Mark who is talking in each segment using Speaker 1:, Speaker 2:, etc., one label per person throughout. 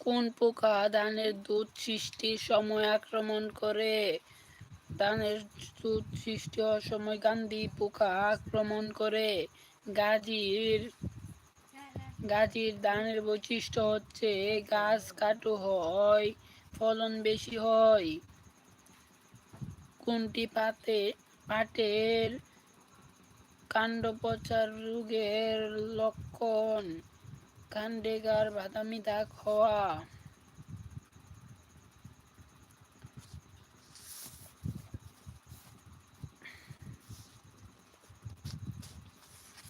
Speaker 1: কোন পোকা ধানের দুধ সৃষ্টির সময় আক্রমণ করে? ধানের দুধ সৃষ্টি হওয়ার সময় গান্ধী পোকা আক্রমণ করে। গাজীর গাজীর ধানের বৈশিষ্ট্য হচ্ছে গাছ কাটু হয়, ফলন বেশি হয়। কোনটি পাতে? পাটের কাণ্ড পচা রোগের লক্ষণ। কাণ্ডে গার বাদামি দাগ হওয়া।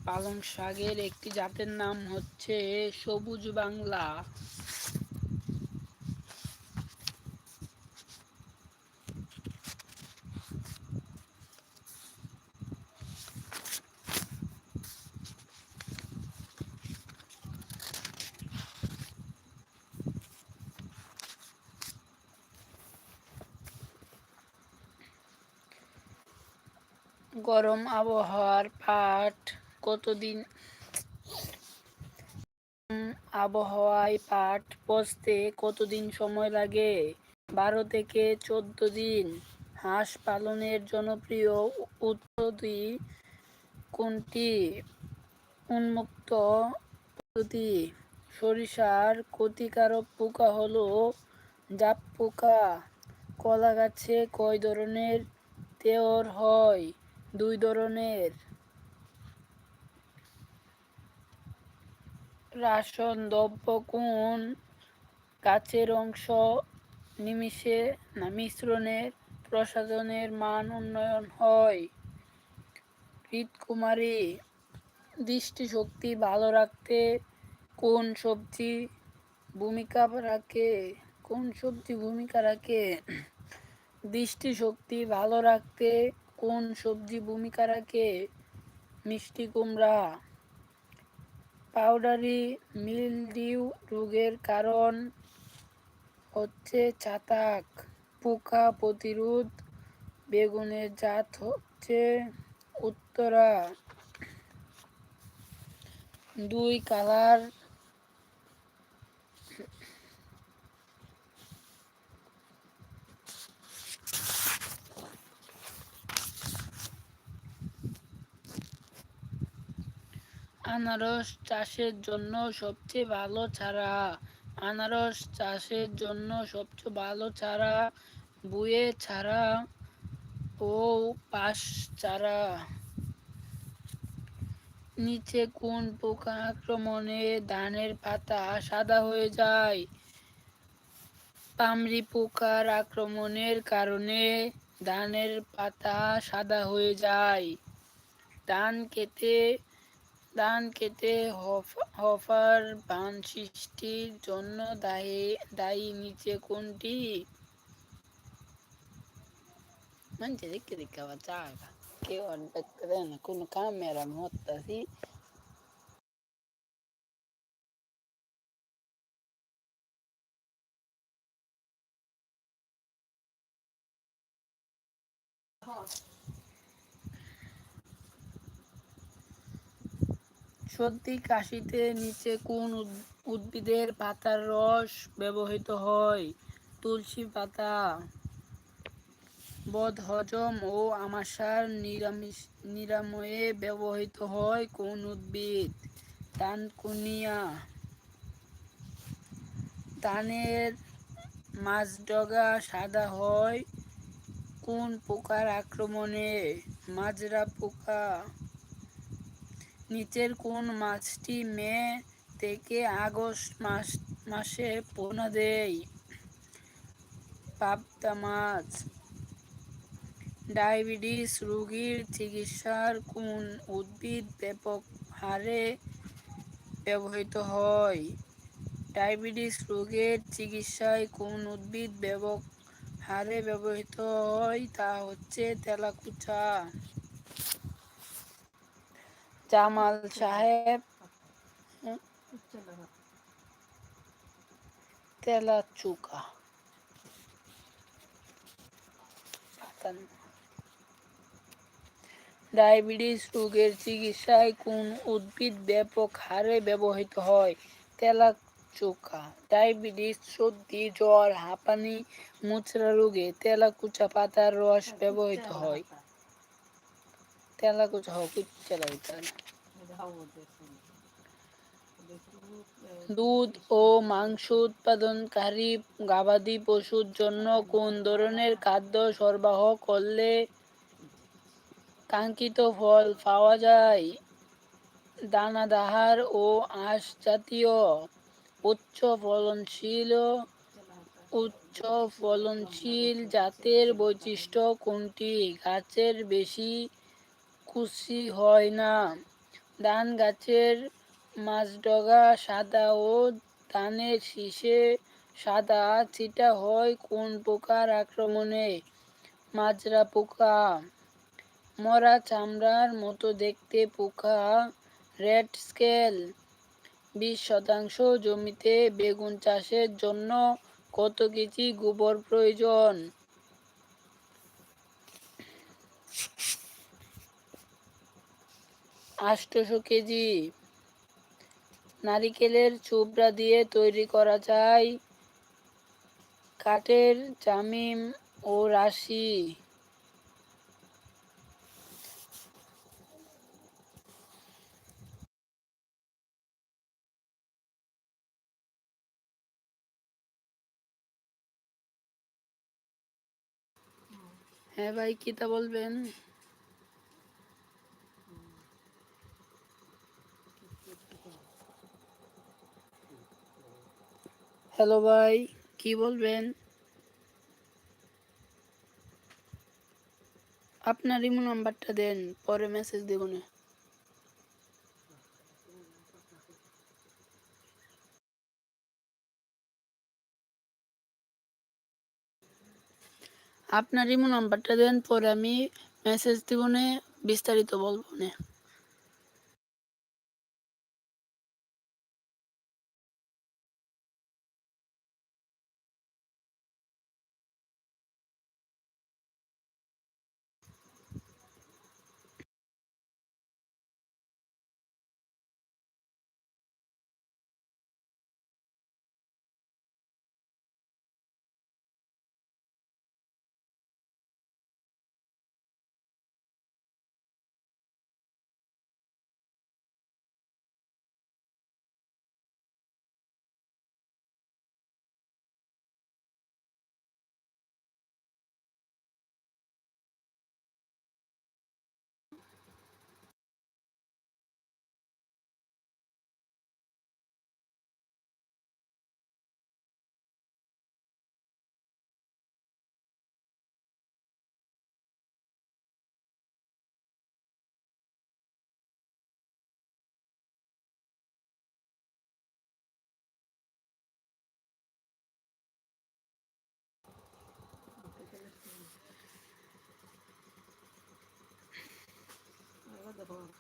Speaker 1: পালং শাকের একটি জাতের নাম হচ্ছে সবুজ বাংলা। গরম আবহাওয়ার পাট কতদিন? আবহাওয়ায় পাট পচতে কতদিন সময় লাগে? বারো থেকে চোদ্দ দিন। হাঁস পালনের জনপ্রিয় পদ্ধতি কোনটি? উন্মুক্ত পদ্ধতি। সরিষার ক্ষতিকারক পোকা হলো জাপ পোকা কলা গাছে কয় ধরনের তেওর হয়? দুই ধরনের। রাসন দ্রব্য কোন গাছের অংশ? নিমিশে না মিশ্রণে প্রসাধনের মান উন্নয়ন হয়। হৃদকুমারী, দৃষ্টিশক্তি ভালো রাখতে কোন সবজি ভূমিকা রাখে? কোন সবজি ভূমিকা রাখে? দৃষ্টিশক্তি ভালো রাখতে কোন সবজি ভূমিকা রাখে মিষ্টি কুমড়া, পাউডারি, মিলডিউ রোগের কারণ হচ্ছে ছাতাক পোকা প্রতিরোধ বেগুনের জাত হচ্ছে উত্তরা। দুই কালার আনারস চাষের জন্য সবচেয়ে ভালো চারা। আনারস চাষের জন্য সবচেয়ে ভালো চারা বুয়ে চারা ও পাশ চারা। নিচে কোন পোকা আক্রমণে ধানের পাতা সাদা হয়ে যায়? পামরি পোকার আক্রমণের কারণে ধানের পাতা সাদা হয়ে যায়। ধান খেতে ধান খেতে হফার বান সৃষ্টির জন্য দায়ী দায়ী নিচে কোনটি? মানে দেখে দেখে আবার জায়গা কেউ আর দেখতে দেয় না সর্দি কাশিতে নিচে কোন উদ্ভিদের পাতার রস ব্যবহৃত হয়? তুলসী পাতা, বদহজম ও আমাশার নিরামিষ, নিরাময়ে ব্যবহৃত হয় কোন উদ্ভিদ? তানকুনিয়া। তানের মাছডগা সাদা হয় কোন পোকার আক্রমণে? মাজরা পোকা। নিচের কোন মাছটি মে থেকে আগস্ট মাস, মাসে পোনা দেয় পাবদা মাছ। ডায়াবেটিস রোগীর চিকিৎসার কোন উদ্ভিদ ব্যাপক হারে ব্যবহৃত হয়? ডায়াবেটিস রোগের চিকিৎসায় কোন উদ্ভিদ ব্যাপক হারে ব্যবহৃত হয় তা হচ্ছে তেলাকুচা। জামাল সাহেব তেলাচুকা। ডায়াবেটিস রোগের চিকিৎসায় কোন উদ্ভিদ ব্যাপক হারে ব্যবহৃত হয়? তেলা চোখা ডায়াবেটিস, সর্দি, জ্বর, হাঁপানি, মুচড়া রোগে তেলাকুচা পাতার রস ব্যবহৃত হয়। তেলাকুচা হোক কুচা দুধ ও মাংস উৎপাদনকারী গবাদি পশুর জন্য কোন ধরনের খাদ্য সরবরাহ করলে কাঙ্ক্ষিত ফল পাওয়া যায়? দানাদার ও আঁশ জাতীয় উচ্চ ফলনশীল উচ্চ ফলনশীল জাতের বৈশিষ্ট্য কোনটি? গাছের বেশি কুশি হয় না। ধান গাছের মাছডগা সাদা ও ধানের শীষে সাদা চিটা হয় কোন পোকার আক্রমণে? মাজরা পোকা। মরা চামড়ার মতো দেখতে পোকা। Red scale. বিশ শতাংশ জমিতে বেগুন চাষের জন্য কত কেজি গোবর প্রয়োজন? আষ্টশো কেজি। নারিকেলের চোপড়া দিয়ে তৈরি করা যায় কাঠের জামিম ও রাশি। হ্যাঁ ভাই কিতা বলবেন? হ্যালো ভাই, কি বলবেন? আপনার ইমো নাম্বারটা দেন, পরে মেসেজ দেব না। আপনার ইমো নাম্বারটা দেন, পরে আমি মেসেজ দিব না, বিস্তারিত বলব না।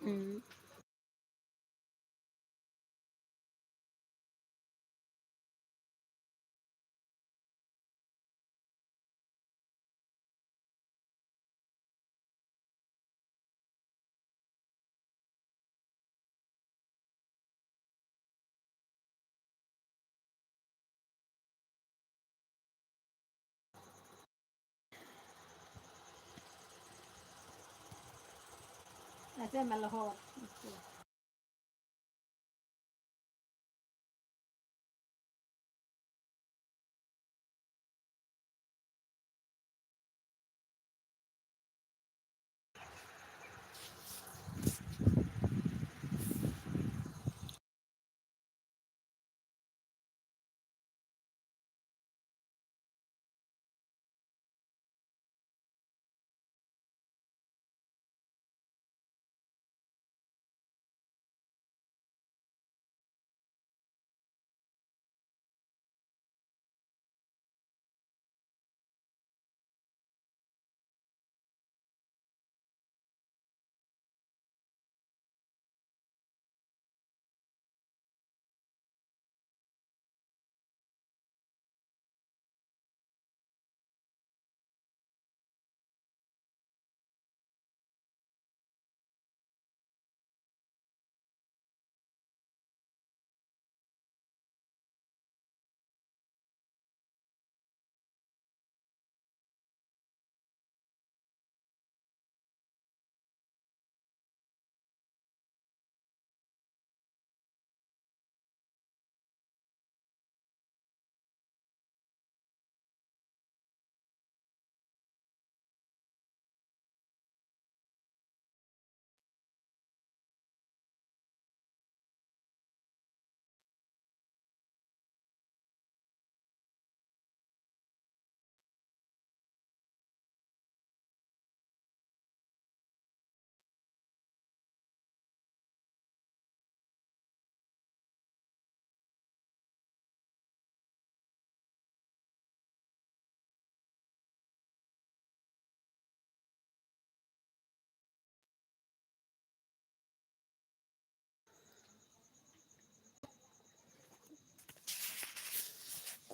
Speaker 1: 嗯。
Speaker 2: 在买？楼后。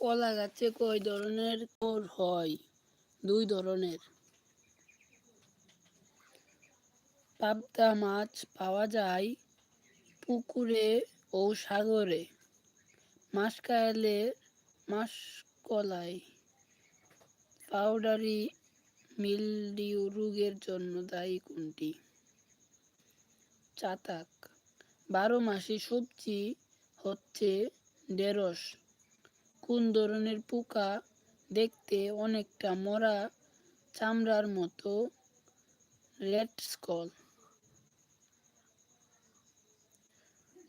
Speaker 1: কলা গাছে কয় ধরনের কোর হয়? দুই ধরনের। পাবদা মাছ পাওয়া যায় পুকুরে ও সাগরে মাসকালে মাসকলাই পাউডারি মিলডিউ রোগের জন্য দায়ী কোনটি? চাতাক। বারো মাসি সবজি হচ্ছে ঢেঁড়স। কোন ধরনের পোকা দেখতে অনেকটা মরা চামড়ার মতো? রেড স্কল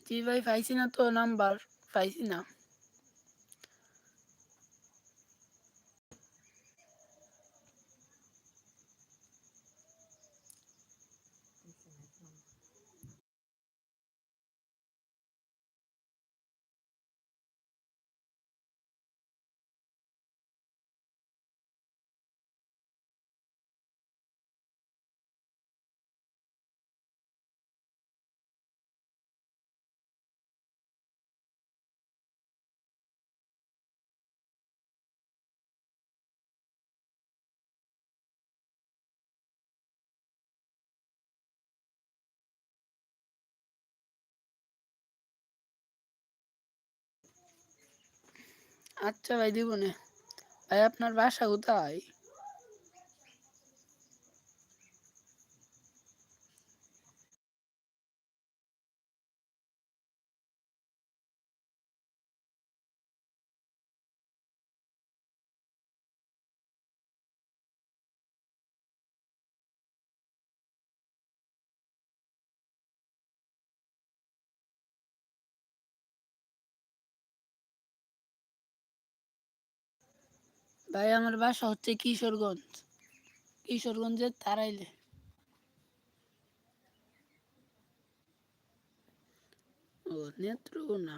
Speaker 1: জি ভাই, পাইছি না তো, নাম্বার পাইছি না। আচ্ছা ভাই দিব না। ভাই আপনার বাসা কোথায়? ভাই আমার বাসা হচ্ছে কিশোরগঞ্জ। কিশোরগঞ্জের তারাইলে। ও নেত্রকোনা।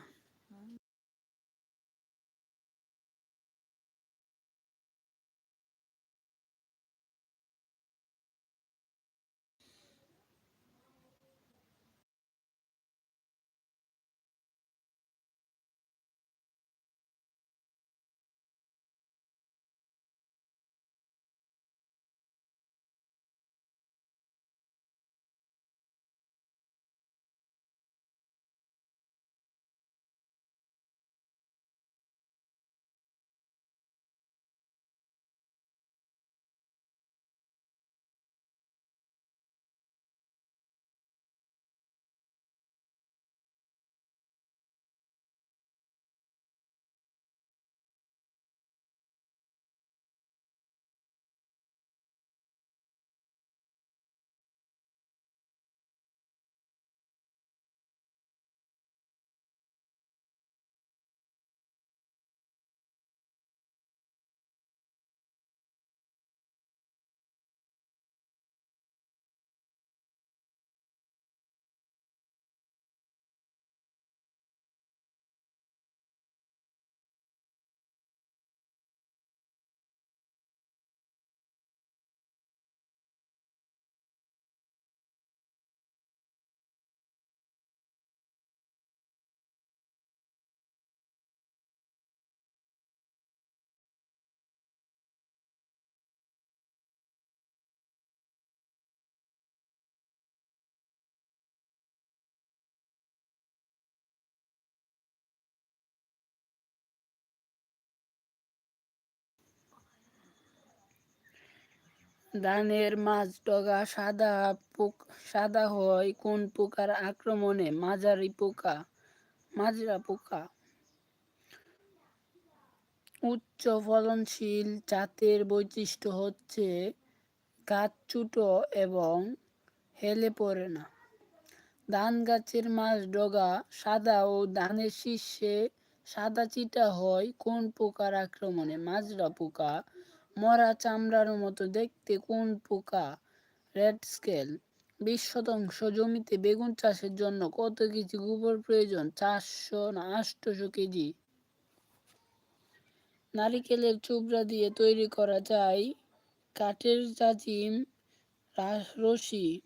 Speaker 1: ধানের মাঝ ডগা সাদা পোক, সাদা হয় কোন পোকার আক্রমণে? মাঝারি পোকা মাজরা পোকা। উচ্চ ফলনশীল জাতের বৈশিষ্ট্য হচ্ছে গাছ ছোটো এবং হেলে পড়ে না। ধান গাছের মাঝ ডগা সাদা ও ধানের শীর্ষে সাদা চিটা হয় কোন পোকার আক্রমণে? মাজরা পোকা মরা চামড়ার মতো দেখতে কোন পোকা? রেড স্কেল, বিশ শতাংশ জমিতে বেগুন চাষের জন্য কত কেজি গোবর প্রয়োজন? চারশো না আটশোশো কেজি? নারিকেলের চুবড়া দিয়ে তৈরি করা যায় কাঠের রা- রশি।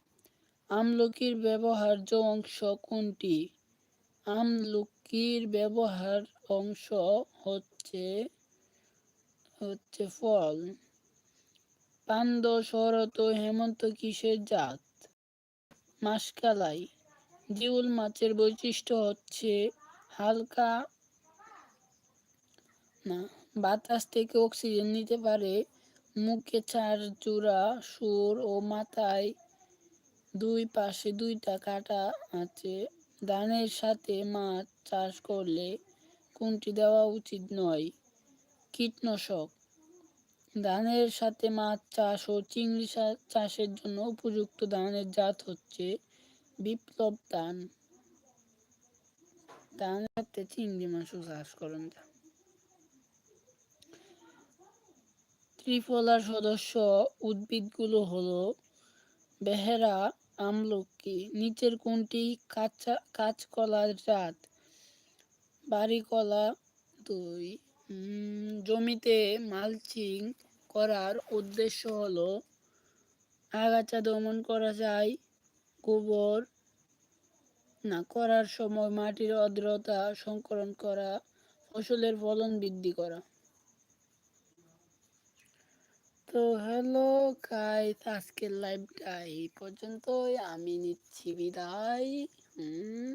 Speaker 1: আমলকির ব্যবহার্য অংশ কোনটি? আমলকির ব্যবহার অংশ হচ্ছে হচ্ছে ফল। পান্দ, শরৎ ও হেমন্ত কিসের জাত? মাসকালাই। জিউল মাছের বৈশিষ্ট্য হচ্ছে হালকা না, বাতাস থেকে অক্সিজেন নিতে পারে। মুখে চার চূড়া, সুর ও মাথায় দুই পাশে দুইটা কাটা আছে। ধানের সাথে মাছ চাষ করলে কোনটি দেওয়া উচিত নয়। কীটনাশক। ধানের সাথে মাছ চাষ ও চিংড়ি চাষের জন্য উপযুক্ত ধানের জাত হচ্ছে বিপ্লব ধান। সাথে চিংড়ি মাছও চাষ করেন ত্রিফলার সদস্য উদ্ভিদগুলো হলো বেহেরা, আমলকি, নিচের কোনটি কাঁচা, কাঁচকলার জাত? বাড়িকলা দুই। জমিতে মালচিং করার উদ্দেশ্য হলো আগাছা দমন করা যায়, গোবর না করার সময় মাটির আর্দ্রতা সংকলন করা, ফসলের ফলন বৃদ্ধি করা। তো হ্যালো গাইস আজকের লাইভটা এই পর্যন্তই। আমি নিচ্ছি বিদায়। হুম